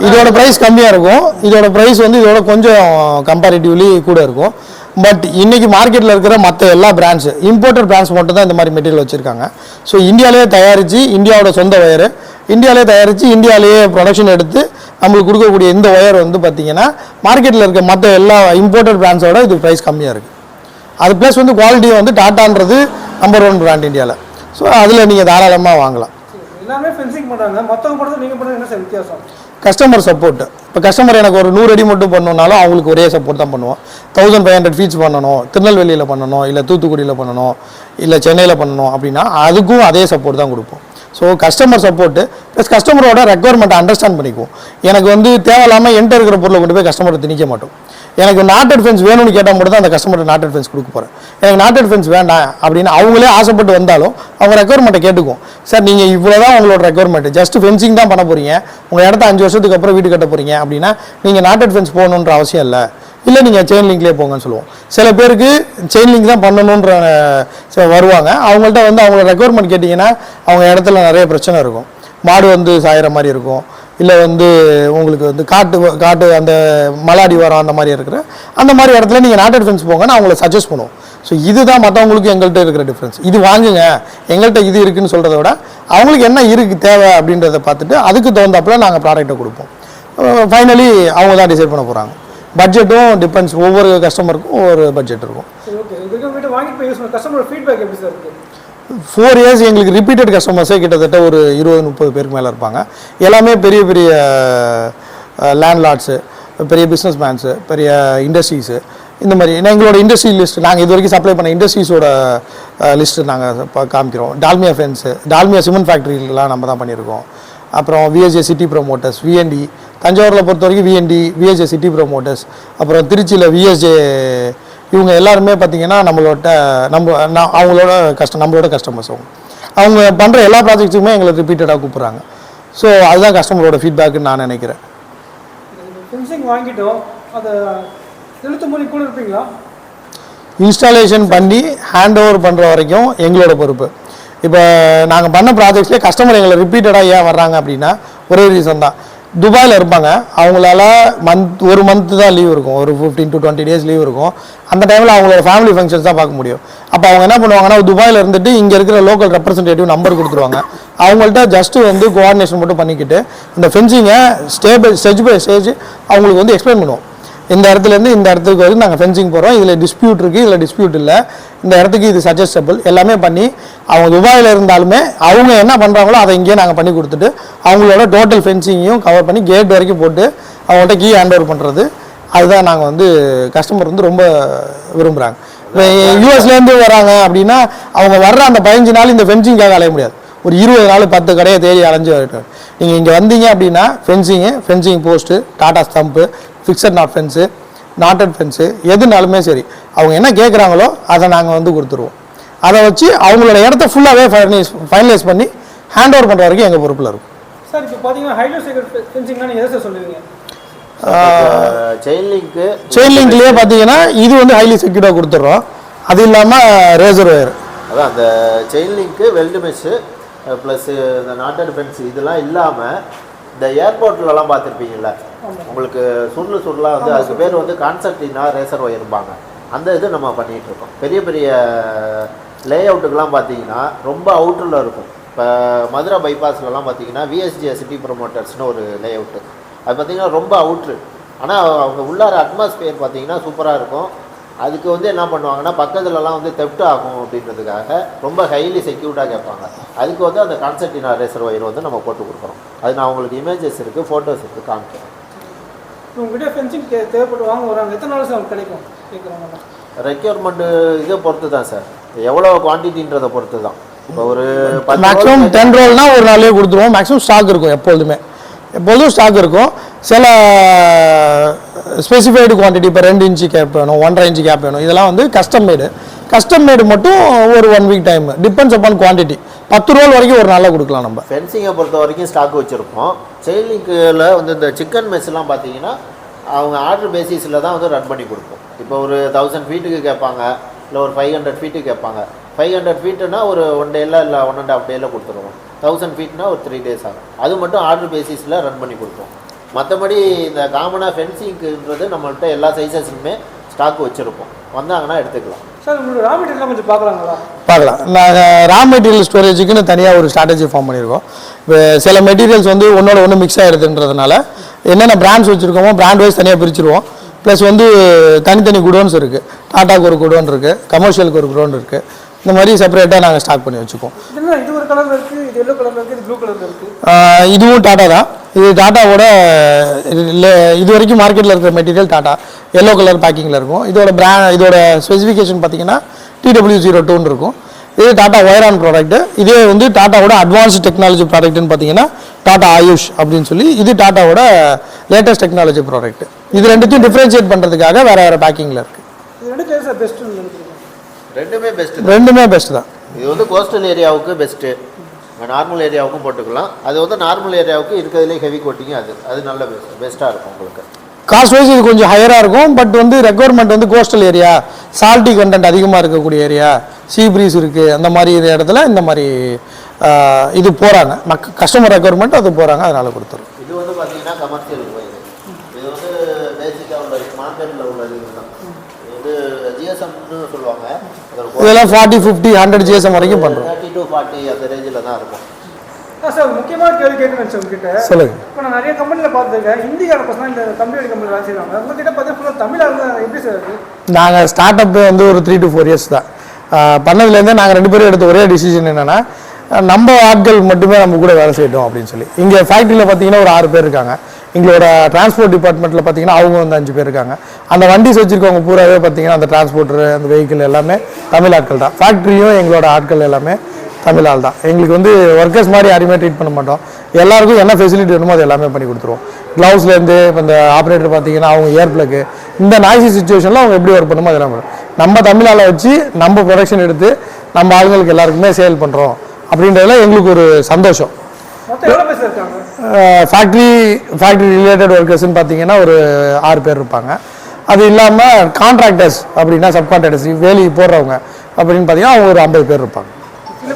இதோட ப்ரைஸ் கம்மியாக இருக்கும். இதோட ப்ரைஸ் வந்து இதோட கொஞ்சம் கம்பேரிட்டிவ்லி கூட இருக்கும். பட் இன்றைக்கி மார்க்கெட்டில் இருக்கிற மற்ற எல்லா பிராண்ட்ஸு இம்போர்ட்டட் பிராண்ட்ஸ் மட்டும் தான் இந்த மாதிரி மெட்டீரியல் வச்சுருக்காங்க. ஸோ இந்தியாவிலேயே தயாரித்து இந்தியாவோட சொந்த ஒயரு இந்தியாவிலே தயாரித்து இந்தியாவிலேயே ப்ரொடக்ஷன் எடுத்து நம்மளுக்கு கொடுக்கக்கூடிய இந்த ஒயர் வந்து பார்த்தீங்கன்னா மார்க்கெட்டில் இருக்க மற்ற எல்லா இம்போர்ட்டட் பிராண்ட்ஸோட இது ப்ரைஸ் கம்மியாக இருக்குது அது ப்ளஸ் வந்து குவாலிட்டி வந்து டாட்டான்றது நம்பர் ஒன் பிராண்ட் இந்தியாவில் ஸோ அதில் நீங்கள் தாராளமாக வாங்கலாம். எல்லாமே ஃபென்சிங் பண்ணுறாங்க மற்றவங்க பண்ணுறது நீங்கள் பண்ணுறது என்ன சார் வித்தியாசம்? கஸ்டமர் சப்போர்ட்டு இப்போ கஸ்டமர் எனக்கு ஒரு நூறு அடி மட்டும் பண்ணணும்னாலும் அவங்களுக்கு ஒரே சப்போர்ட் தான் பண்ணுவோம் தௌசண்ட் ஃபைவ் ஹண்ட்ரட் ஃபீட்ஸ் பண்ணணும் திருநெல்வேலியில் பண்ணணும் இல்லை தூத்துக்குடியில் பண்ணணும் இல்லை சென்னையில் பண்ணணும் அப்படின்னா அதுக்கும் அதே சப்போர்ட் தான் கொடுப்போம். ஸோ கஸ்டமர் சப்போர்ட்டு ப்ளஸ் கஸ்டமரோட ரெக்குவயர்மெண்ட்டை அண்டர்ஸ்டாண்ட் பண்ணிக்குவோம். எனக்கு வந்து தேவையில்லாமல் என்கிட்ட இருக்கிற பொருளை கொண்டு போய் கஸ்டமரை திணிக்க மாட்டோம். எனக்கு நாட்டட் ஃபென்ஸ் வேணும்னு கேட்டால் மட்டும் தான் அந்த கஸ்டமர்கிட்ட நாட்டட் ஃபென்ஸ் கொடுக்க போகிறேன் எனக்கு நாட்டட் ஃபென்ஸ் வேண்டாம் அப்படின்னு அவங்களே ஆசைப்பட்டு வந்தாலும் அவங்க ரெக்குவயர்மெண்ட்டை கேட்டுக்கும் சார் நீங்கள் இவ்வளோ தான் உங்களோட ரெக்குவயர்மெண்ட் ஜஸ்ட் ஃபென்சிங் தான் பண்ண போகிறீங்க உங்கள் இடத்த அஞ்சு வருஷத்துக்கு அப்புறம் வீடு கட்ட போகிறீங்க அப்படின்னா நீங்கள் நாட்டட் ஃபென்ஸ் போகணுன்ற அவசியம் இல்லை. இல்லை நீங்கள் செயின் லிங்க்லேயே போங்கன்னு சொல்லுவோம். சில பேருக்கு செயின் லிங்க் தான் பண்ணணுன்ற ச- வருவாங்க. அவங்கள்ட்ட வந்து அவங்களோட ரெக்குவயர்மெண்ட் கேட்டிங்கன்னா அவங்க இடத்துல நிறைய பிரச்சனை இருக்கும். மாடு வந்து சாயிற மாதிரி இருக்கும். இல்லை வந்து உங்களுக்கு வந்து காட்டு காட்டு அந்த மலாடி வரம் அந்த மாதிரி இருக்கிற அந்த மாதிரி இடத்துல நீங்கள் நாட் டிஃபென்ஸ் போங்க நான் உங்களை சஜஸ்ட் பண்ணுவோம். ஸோ இதுதான் மற்றவங்களுக்கு எங்கள்கிட்ட இருக்கிற டிஃப்ரென்ஸ் இது வாங்குங்க. எங்கள்கிட்ட இது இருக்குன்னு சொல்கிறத விட அவங்களுக்கு என்ன இருக்குது தேவை அப்படின்றத பார்த்துட்டு அதுக்கு தகுந்தாப்புல நாங்கள் ப்ராடக்ட்டை கொடுப்போம். ஃபைனலி அவங்க தான் டிசைட் பண்ண போகிறாங்க பட்ஜெட்டும் டிபெண்ட்ஸ் ஒவ்வொரு கஸ்டமருக்கும் ஒவ்வொரு பட்ஜெட் இருக்கும். ஃபோர் இயர்ஸ் எங்களுக்கு ரிப்பீட்டட் கஸ்டமர்ஸே கிட்டத்தட்ட ஒரு இருபது முப்பது பேருக்கு மேலே இருப்பாங்க. எல்லாமே பெரிய பெரிய லேண்ட்லார்ட்ஸு பெரிய பிஸ்னஸ் மேன்ஸு பெரிய இண்டஸ்ட்ரீஸு இந்த மாதிரி ஏன்னா எங்களோட இண்டஸ்ட்ரி லிஸ்ட் நாங்கள் இது வரைக்கும் சப்ளை பண்ண இண்டஸ்ட்ரீஸோட லிஸ்ட்டு நாங்கள் காமிக்கிறோம். டால்மியா ஃபென்ஸு டால்மியா சிமெண்ட் ஃபேக்ட்ரிலாம் நம்ம தான் பண்ணியிருக்கோம். அப்புறம் விஎஸ்ஏ சிட்டி ப்ரொமோட்டர்ஸ் விஎன்டி தஞ்சாவூரில் பொறுத்த வரைக்கும் விஎன்டி விஎஸ்ஏ சிட்டி ப்ரொமோட்டர்ஸ் அப்புறம் திருச்சியில் விஎஸ்ஏ இவங்க எல்லாருமே பார்த்தீங்கன்னா நம்மளோட நம்ம அவங்களோட கஷ்டம் நம்மளோட கஸ்டமர்ஸ் அவங்க. அவங்க பண்ணுற எல்லா ப்ராஜெக்ட்ஸுக்குமே எங்களை ரிப்பீட்டடாக கூப்பிட்றாங்க. ஸோ அதுதான் கஸ்டமரோட ஃபீட்பேக்குன்னு நான் நினைக்கிறேன். வாங்கிட்டோம். அதை கூட இருப்பீங்களா? இன்ஸ்டாலேஷன் பண்ணி ஹேண்ட் ஓவர் பண்ணுற வரைக்கும் எங்களோட பொறுப்பு. இப்போ நாங்கள் பண்ண ப்ராஜெக்ட்ஸ்லேயே கஸ்டமர் எங்களை ரிப்பீட்டடாக ஏன் வர்றாங்க அப்படின்னா ஒரே ரீசன் தான். துபாயில் இருப்பாங்க. அவங்களால மந்த் ஒரு மந்த் தான் லீவ் இருக்கும். ஒரு fifteen to twenty days leave இருக்கும். அந்த டைமில் அவங்களோட ஃபேமிலி ஃபங்க்ஷன்ஸ் தான் பார்க்க முடியும். அப்போ அவங்க என்ன பண்ணுவாங்கன்னா துபாயில் இருந்துட்டு இங்கே இருக்கிற லோக்கல் ரெப்ரஸன்டேட்டிவ் நம்பர் கொடுத்துருவாங்க. அவங்கள்ட்ட ஜஸ்ட்டு வந்து கோஆர்டினேஷன் மட்டும் பண்ணிக்கிட்டு இந்த ஃபென்சிங்கை ஸ்டேபிள் ஸ்டெஜ் பை ஸ்டேஜ் அவங்களுக்கு வந்து எக்ஸ்பிளைன் பண்ணுவோம். இந்த இடத்துலேருந்து இந்த இடத்துக்கு வரைக்கும் நாங்கள் ஃபென்சிங் போகிறோம் இதில் டிஸ்பியூட் இருக்குது இதில் டிஸ்பியூட் இல்லை. இந்த இடத்துக்கு இது சஜஸ்டபிள் எல்லாமே பண்ணி அவங்க துபாயில் இருந்தாலுமே அவங்க என்ன பண்ணுறாங்களோ அதை இங்கேயே நாங்கள் பண்ணி கொடுத்துட்டு அவங்களோட டோட்டல் ஃபென்சிங்கையும் கவர் பண்ணி கேட் வரைக்கும் போட்டு அவங்கள்ட்ட கீ ஹேண்ட் ஓவர் பண்ணுறது அதுதான் நாங்கள் வந்து கஸ்டமர் வந்து ரொம்ப விரும்புகிறாங்க இப்போ யூஎஸ்லேருந்து வராங்க அப்படின்னா அவங்க வர்ற அந்த பதினஞ்சு நாள் இந்த ஃபென்சிங்காக அலைய முடியாது. ஒரு இருபது நாள் பத்து கடையை தேடி அலைஞ்சு வரட்டும் நீங்கள் இங்கே வந்தீங்க அப்படின்னா fencing fencing post Tata stump fixed knot fence knotted fence எதுனாலுமே சரி. அவங்க என்ன கேட்குறாங்களோ அதை நாங்கள் வந்து கொடுத்துருவோம். அதை வச்சு அவங்களோட இடத்த ஃபுல்லாகவே ஃபைனலைஸ் ஃபைனலைஸ் பண்ணி ஹேண்ட் ஓவர் பண்ணுற வரைக்கும் எங்கள் பொறுப்பில் இருக்கும். சார் இப்போ பார்த்தீங்கன்னா ஹைட்ரோ ஃபென்சிங்னா எதை சார் சொல்லுவீங்க? செயின் லிங்க்கு செயின் லிங்க்லேயே பார்த்தீங்கன்னா இது வந்து ஹைலி செக்யூர்டாக கொடுத்துட்றோம் அது இல்லாமல் ரேசர் ஒயர் அதான் அந்த chain link weld mesh plus இந்த நாட்டட் ஃபென்ஸ் இதெல்லாம் இல்லாமல் இந்த ஏர்போர்ட்லலாம் பார்த்துருப்பீங்கல்ல உங்களுக்கு சுருளு சுருளாக வந்து அதுக்கு பேர் வந்து கான்சர்டினா ரேசர் ஒயர்பாங்க அந்த இது நம்ம பண்ணிகிட்டு இருக்கோம் பெரிய பெரிய லே அவுட்டுக்கெலாம் பார்த்தீங்கன்னா ரொம்ப அவுட்டரில் இருக்கும். இப்போ மதுரை பைபாஸ்லலாம் பார்த்தீங்கன்னா விஎஸ்ஜி சிட்டி ப்ரொமோட்டர்ஸ்னு ஒரு லே அவுட்டு அது பார்த்தீங்கன்னா ரொம்ப அவுட்ரு. ஆனால் அவங்க உள்ளார அட்மாஸ்பியர் பார்த்தீங்கன்னா சூப்பராக இருக்கும். அதுக்கு வந்து என்ன பண்ணுவாங்கன்னா பக்கத்துலலாம் வந்து தெப்ட் ஆகும் அப்படின்றதுக்காக ரொம்ப ஹைலி செக்யூர்டாக கேட்பாங்க. அதுக்கு வந்து அந்த கான்செப்டினா ரேசர் ஒயர் வந்து நம்ம போட்டு கொடுக்குறோம். அது நான் உங்களுக்கு இமேஜஸ் இருக்குது ஃபோட்டோஸ் இருக்குது காமிக்கிறேன். உங்ககிட்ட ஃபென்சிங் தே தேவைப்பட்டு வாங்க வராங்க எத்தனை நாள் சார் அவங்களுக்கு கிடைக்கும்? கேட்குறாங்க ரெக்யர்மெண்ட்டு இதை பொறுத்து தான் சார். எவ்வளோ குவான்டிட்டின்றதை பொறுத்து தான் இப்போ ஒரு மேக்ஸிமம் டென் ரோல்னா ஒரு நாளே கொடுத்துருவோம். மேக்ஸிமம் ஸ்டாக் இருக்கும் எப்பொழுதுமே. எப்பொழுதும் ஸ்டாக் இருக்கும். சில ஸ்பெசிஃபைடு குவான்டிட்டி இப்போ ரெண்டு இன்ச்சு கேப் வேணும் ஒன்றரை இன்ச்சு கேப் வேணும். இதெல்லாம் வந்து கஸ்டம் மேடு கஸ்டம் மேடு மட்டும் ஒரு one week time depends upon quantity பத்து ரூபா வரைக்கும் ஒரு நாளில் கொடுக்கலாம் நம்ம. ஃபென்சிங்கை பொறுத்த வரைக்கும் ஸ்டாக் வச்சுருப்போம். செயின் வந்து இந்த சிக்கன் மெஸ்லாம் பார்த்தீங்கன்னா அவங்க ஆர்டர் பேசிஸில் தான் வந்து ரன் பண்ணி கொடுப்போம். இப்போ ஒரு தௌசண்ட் ஃபீட்டுக்கு கேட்பாங்க இல்லை ஒரு ஃபைவ் ஹண்ட்ரட் ஃபீட்டுக்கு கேட்பாங்க. ஃபைவ் ஹண்ட்ரட் ஃபீட்டுனா ஒரு ஒன் டேல இல்லை ஒன் அண்ட் ஹாஃப் டேல கொடுத்துருவோம். தௌசண்ட் ஃபீட்னா ஒரு த்ரீ டேஸ் ஆகும். அது மட்டும் ஆர்டர் பேசிஸில் ரன் பண்ணி கொடுப்போம். மற்றபடி இந்த காமனாக ஃபென்சிங்க்குன்றது நம்மள்ட்ட எல்லா சைஸஸுமே ஸ்டாக் வச்சுருப்போம். வந்தாங்கன்னா எடுத்துக்கலாம். சார் உங்களோட ரா மெட்டீரியல்லாம் கொஞ்சம் பார்க்கலாங்களா? பார்க்கலாம். நாங்கள் ரா மெட்டீரியல் ஸ்டோரேஜுக்குன்னு தனியாக ஒரு ஸ்ட்ராட்டஜி ஃபார்ம் பண்ணியிருக்கோம். இப்போ சில மெட்டீரியல்ஸ் வந்து ஒன்றோட ஒன்று மிக்ஸ் ஆகிடுதுன்றதுனால என்னென்ன பிராண்ட்ஸ் வச்சுருக்கோமோ பிராண்ட் வைஸ் தனியாக பிரிச்சிருவோம். ப்ளஸ் வந்து தனித்தனி குடோன்ஸ் இருக்குது டாட்டாக்கு ஒரு குடோன் இருக்குது கமர்ஷியலுக்கு ஒரு குடோன் இருக்குது இந்த மாதிரி செப்பரேட்டாக நாங்கள் ஸ்டாக் பண்ணி வச்சுப்போம் இது என்ன இது ஒரு கலரில் இருக்குது இது எல்லோ கலரில் இருக்குது இது ப்ளூ கலரில் இருக்குது ஆஹ் இதுவும் டாட்டா தான். இது டாட்டாவோட இல்லை இது வரைக்கும் மார்க்கெட்டில் இருக்கிற மெட்டீரியல் டாட்டா. எல்லோ கலர் பேக்கிங்கில் இருக்கும். இதோட பிராண்ட் இதோட ஸ்பெசிஃபிகேஷன் பார்த்தீங்கன்னா டிடபிள்யூ ஜீரோ டூன்னு இருக்கும். இது டாடா ஒயரான் ப்ராடக்ட் இதே வந்து டாட்டாவோட அட்வான்ஸ்டு டெக்னாலஜி ப்ராடக்ட்னு பார்த்தீங்கன்னா டாடா ஆயுஷ் அப்படின்னு சொல்லி இது டாட்டாவோட லேட்டஸ்ட் டெக்னாலஜி ப்ராடக்ட் இது ரெண்டுத்தையும் டிஃப்ரென்ஷியேட் பண்ணுறதுக்காக வேறு வேறு பேக்கிங்கில் இருக்குது பேர் ரெண்டுமே பெஸ்ட் ரெண்டுமே பெஸ்ட் தான். இது வந்து கோஸ்டல் ஏரியாவுக்கு பெஸ்ட்டு நார்மல் ஏரியாவுக்கும் போட்டுக்கலாம். அது வந்து நார்மல் ஏரியாவுக்கு இருக்கிறதுலே ஹெவி கோட்டிங் அது. அது நல்ல பெஸ்ட் பெஸ்ட்டாக இருக்கும் உங்களுக்கு. காஸ்ட் வைஸ் இது கொஞ்சம் ஹையராக இருக்கும் பட் வந்து ரெக்குவயர்மெண்ட் வந்து கோஸ்டல் ஏரியா சால்ட்டி கண்டென்ட் அதிகமாக இருக்கக்கூடிய ஏரியா சீ ப்ரீஸ் இருக்குது அந்த மாதிரி இடத்துல இந்த மாதிரி இது போகிறாங்க மக் கஸ்டமர் ரெக்குவயர்மெண்ட் அது போகிறாங்க அதனால கொடுத்துரும் இது வந்து பார்த்தீங்கன்னா கமர்ஷியல் இது இது வந்து பேசிக்காக உள்ள மார்க்கெட்டில் உள்ள இது தான் இது ஜிஎஸ்எம்னு சொல்லுவாங்க. இதெல்லாம் ஃபார்ட்டி ஃபிஃப்டி ஹண்ட்ரட் ஜிஎஸ்எம் வரைக்கும் பண்ணுறோம். தேர்ட்டி டு ஃபார்ட்டி அந்த ரேஞ்சில் தான் இருக்கும். சார் முக்கியமான கேள்வி கேட்க நினச்சேன் உங்ககிட்ட. சொல்லுங்க. இப்போ நான் நிறைய கம்பெனியில் பார்த்துருக்கேன். ஹிந்திக்கார பசங்க இந்த கம்ப்யூட்டர் கம்பெனியில் வேலை செய்வாங்க உங்ககிட்ட பார்த்தீங்கன்னா ஃபுல்லாக தமிழ் ஆளுங்க எப்படி சார் நாங்கள் ஸ்டார்ட் அப் வந்து ஒரு த்ரீ டு ஃபோர் இயர்ஸ் தான். பண்ணதுலேருந்தே நாங்கள் ரெண்டு பேரும் எடுத்த ஒரே டிசிஷன் என்னென்னா நம்ம ஆட்கள் மட்டுமே நம்ம கூட வேலை செய்யட்டும் அப்படின்னு சொல்லி. இங்கே ஃபேக்ட்ரியில் பார்த்தீங்கன்னா ஒரு ஆறு பேர் இருக்காங்க. எங்களோட டிரான்ஸ்போர்ட் டிபார்ட்மெண்ட்டில் பார்த்தீங்கன்னா அவங்க வந்து அஞ்சு பேர் இருக்காங்க. அந்த வண்டிஸ் வச்சுருக்கவங்க பூராவே பார்த்தீங்கன்னா அந்த டிரான்ஸ்போர்ட்டர் அந்த வெஹிக்கிள் எல்லாமே தமிழ் ஆட்கள் தான். ஃபேக்ட்ரியும் எங்களோட ஆட்கள் எல்லாமே தமிழ் ஆள் தான். எங்களுக்கு வந்து ஒர்க்கர்ஸ் மாதிரி யாரையுமே ட்ரீட் பண்ண மாட்டோம். எல்லாருக்கும் என்ன ஃபெசிலிட்டி வேணுமோ அது எல்லாமே பண்ணி கொடுத்துருவோம். க்ளவுஸ்லேருந்து இப்போ இந்த ஆப்ரேட்டர் பார்த்தீங்கன்னா அவங்க ஏர் ப்ளக்கு இந்த நாய்ஸி சுச்சுவேஷனில் அவங்க எப்படி ஒர்க் பண்ணுமோ அதெல்லாம் பண்ணும் நம்ம தமிழ் ஆளை வச்சு நம்ம ப்ரொடக்ஷன் எடுத்து நம்ம ஆளுங்களுக்கு எல்லாருக்குமே சேல் பண்ணுறோம் அப்படின்றதுல எங்களுக்கு ஒரு சந்தோஷம். ஃபேக்ட்ரி ஃபேக்ட்ரி ரிலேட்டட் ஒர்க்கர்ஸ்னு பார்த்தீங்கன்னா ஒரு ஆறு பேர் இருப்பாங்க. அது இல்லாமல் கான்ட்ராக்டர்ஸ் அப்படின்னா சப் கான்ட்ராக்டர்ஸ் வேலி போடுறவங்க அப்படின்னு பார்த்தீங்கன்னா அவங்க ஒரு ஐம்பது பேர் இருப்பாங்க.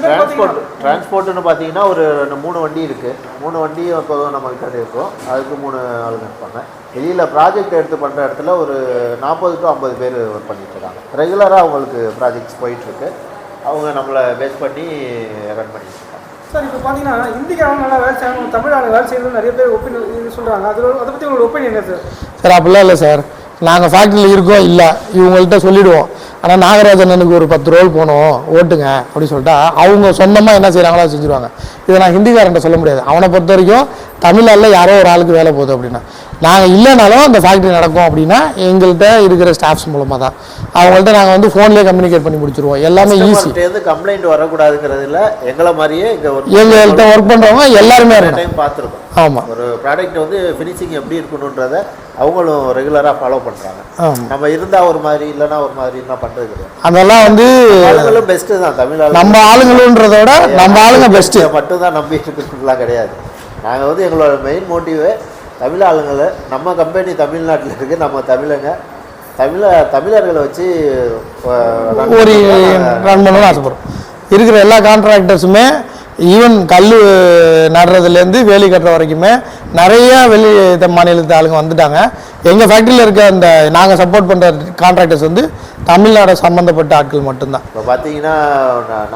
டிரான்ஸ்போர்ட் டிரான்ஸ்போர்ட்னு பார்த்தீங்கன்னா ஒரு ரெண்டு மூணு வண்டி இருக்குது மூணு வண்டி எப்போதும் நம்ம கிட்ட இருக்கும். அதுக்கு மூணு ஆளுங்க இருப்பாங்க. வெளியில் ப்ராஜெக்ட் எடுத்து பண்ணுற இடத்துல ஒரு நாற்பது டு ஐம்பது பேர் ஒர்க் பண்ணிட்டு இருக்காங்க. ரெகுலராக அவங்களுக்கு ப்ராஜெக்ட்ஸ் போயிட்டுருக்கு அவங்க நம்மளை பேஸ் பண்ணி ரன் பண்ணிட்டு இருக்காங்க. சார் இப்போ பார்த்தீங்கன்னா ஹிந்திக்காரங்க நல்லா வேலை செய்யணும் தமிழ் ஆளுங்க வேலை செய்யணும் நிறைய பேர் ஒப்பீனியன் இது சொல்கிறாங்க அதில் அதை பற்றி உங்களோட ஒப்பீனியன் என்ன சார் சார் அப்படிலாம் இல்லை சார் நாங்கள் ஃபேக்ட்ரியில் இருக்கோம் இல்லை. இவங்கள்ட்ட சொல்லிவிடுவோம் ஆனால் நாகராஜன் எனக்கு ஒரு பத்து ரோல் போகணும் ஓட்டுங்க அப்படின்னு சொல்லிட்டா அவங்க சொந்தமாக என்ன செய்கிறாங்களோ செஞ்சுருவாங்க. இதை நான் ஹிந்திக்காரன்ட்ட சொல்ல முடியாது. அவனை பொறுத்த வரைக்கும் தமிழால் யாரோ ஒரு ஆளுக்கு வேலை போகுது அப்படின்னா. நாங்கள் இல்லைனாலும் அந்த ஃபேக்ட்ரி நடக்கும் அப்படின்னா எங்கள்கிட்ட இருக்கிற ஸ்டாஃப்ஸ் மூலமாக தான் அவங்கள்ட்ட நாங்கள் வந்து ஃபோன்லேயே கம்யூனிகேட் பண்ணி முடிச்சிருவோம். எல்லாமே ஈஸி கம்ப்ளைண்ட் வரக்கூடாதுங்கிறதுல எங்களை மாதிரியே எங்கள்கிட்ட ஒர்க் பண்ணுறவங்க எல்லாருமே டைம் பார்த்துருக்கோம். ஆமாம் ஒரு ப்ராடக்ட் வந்து ஃபினிஷிங் எப்படி இருக்கணுன்றத அவங்களும் ரெகுலராக ஃபாலோ பண்ணுறாங்க நம்ம இருந்தால் ஒரு மாதிரி இல்லைன்னா ஒரு மாதிரிலாம் பண்ணுறது கிடையாது. அதெல்லாம் வந்து ஆளுங்களும் பெஸ்ட்டு தான் தமிழ் நம்ம ஆளுங்களுன்றத விட நம்ம ஆளுங்க பெஸ்ட்டு இதை மட்டும் தான் நம்பி இருக்கிறதுலாம் கிடையாது. நாங்கள் வந்து எங்களோட மெயின் மோட்டிவே தமிழ் ஆளுங்களை நம்ம கம்பெனி தமிழ்நாட்டில் இருக்குது நம்ம தமிழங்க. தமிழ தமிழர்களை வச்சு ஒரு ரன் பண்ணணும்னு ஆசைப்படுறோம். இருக்கிற எல்லா கான்ட்ராக்டர்ஸுமே ஈவன் கல் நடுறதுலேருந்து வேலி கட்டுற வரைக்குமே நிறைய வெளி மாநிலத்து ஆளுங்க வந்துட்டாங்க. எங்கள் ஃபேக்ட்ரியில் இருக்க அந்த நாங்கள் சப்போர்ட் பண்ணுற கான்ட்ராக்டர்ஸ் வந்து தமிழ்நாடு சம்மந்தப்பட்ட ஆட்கள் மட்டும்தான். இப்போ பார்த்தீங்கன்னா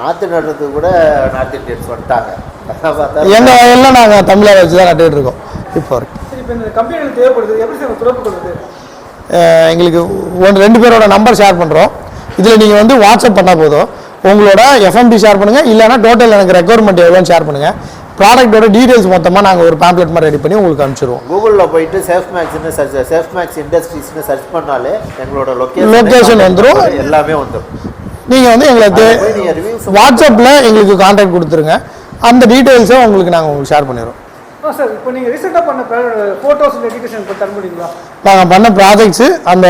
நாற்று நடுறதுக்கு கூட நார்த் இந்தியன்ஸ் வந்துட்டாங்க. எங்கள் வயலில் நாங்கள் தமிழை வச்சு தான் நட்டுக்கிட்டு இருக்கோம். இப்போ வரைக்கும். எங்களுக்கு ஒன்று ரெண்டு பேரோட நம்பர் ஷேர் பண்ணுறோம் இதில் நீங்கள் வந்து வாட்ஸ்அப் பண்ணால் போதும். உங்களோட எஃப்எம்பி ஷேர் பண்ணுங்கள் இல்லைனா டோட்டல் எனக்கு ரெக்குவயர்மெண்ட் எவ்வளோன்னு ஷேர் பண்ணுங்கள் ப்ராடக்ட்டோட டீடைல்ஸ் மொத்தமாக நாங்கள் ஒரு பேம்ப்ளெட் மாதிரி ரெடி பண்ணி உங்களுக்கு அனுப்பிச்சிடுவோம் கூகுளில் போயிட்டு சேஃப் மேக்ஸ்னு சர்ச் சேஃப் மேக்ஸ் இண்டஸ்ட்ரீஸ்னு சர்ச் பண்ணாலே எங்களோட Location லொக்கேஷன் வந்துரும். எல்லாமே வந்துடும் நீங்கள் வந்து எங்களுக்கு வாட்ஸ்அப்பில் எங்களுக்கு கான்டாக்ட் கொடுத்துருங்க. அந்த டீட்டெயில்ஸை உங்களுக்கு நாங்கள் உங்களுக்கு ஷேர் பண்ணிடுறோம். சார் இப்போ நீங்கள் ரீசெண்டாக பண்ண ஃபோட்டோஸ் தர முடியுங்களா நாங்கள் பண்ண ப்ராஜெக்ட்ஸு அந்த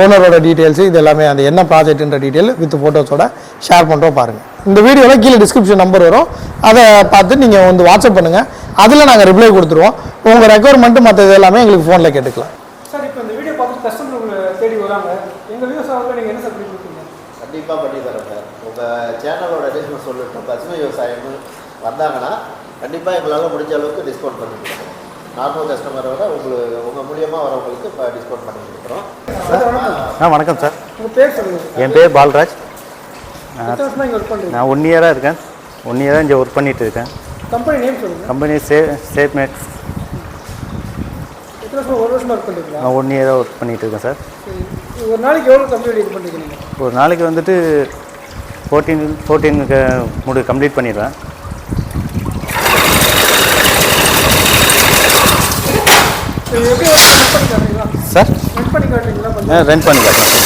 ஓனரோட டீட்டெயில்ஸு இது எல்லாமே அந்த என்ன ப்ராஜெக்ட்ன்ற டீட்டெயில் வித் ஃபோட்டோஸோட ஷேர் பண்ணுறோம் பாருங்கள் இந்த வீடியோவில் கீழே டிஸ்கிரிப்ஷன் நம்பர் வரும். அதை பார்த்து நீங்கள் வந்து வாட்ஸ்அப் பண்ணுங்கள் அதில் நாங்கள் ரிப்ளை கொடுத்துருவோம். உங்கள் ரெக்குவயர்மெண்ட்டு மற்றது எல்லாமே எங்களுக்கு ஃபோனில் கேட்டுக்கலாம். சார் இப்போ இந்த வீடியோ கஸ்டமர் உங்களை தேடி வராங்க. எங்கள் வியூஸ் அவங்க நீங்கள் என்ன சார் பண்ணி கொடுப்பீங்க? கண்டிப்பாக பண்ணி தரேன் சார் உங்கள் சேனலோட நேம் சொல்லிட்டோம் பசுமை விவசாயம்னு வந்தாங்கன்னா கண்டிப்பாக எங்களால் முடிஞ்ச அளவுக்கு டிஸ்கவுண்ட் பண்ணி கொடுக்குறோம் நார்மல் கஸ்டமரை விட உங்களுக்கு உங்கள் மூலியமாக வரவங்களுக்கு இப்போ டிஸ்கவுண்ட் பண்ணி கொடுக்குறோம். ஆ வணக்கம் சார். உங்கள் பேர் சொல்லுங்கள் என் பேர் பால்ராஜ். நான் ஒன் இயராக இருக்கேன். ஒன் இயராக இங்கே ஒர்க் பண்ணிட்டு இருக்கேன். கம்பெனி நேம் சொல்லுங்கள் கம்பெனி சே சேஃப் மேக்ஸ் எத்தனை வருஷமா ஒரு வருஷமாக ஒர்க் பண்ணுறீங்களா நான் ஒன் இயராக ஒர்க் பண்ணிட்டு இருக்கேன் சார். ஒரு நாளைக்கு எவ்வளோ கம்ப்ளீட் இது பண்ணுறீங்க நீங்கள் ஒரு நாளைக்கு வந்துட்டு ஃபோர்டீன் ஃபோர்டீனுக்கு முடி கம்ப்ளீட் பண்ணிடுவேன் சரி? ரெண்ட் பண்ணி காட்டுறீங்களா ரெண்ட் பண்ணி காட்டுறேன்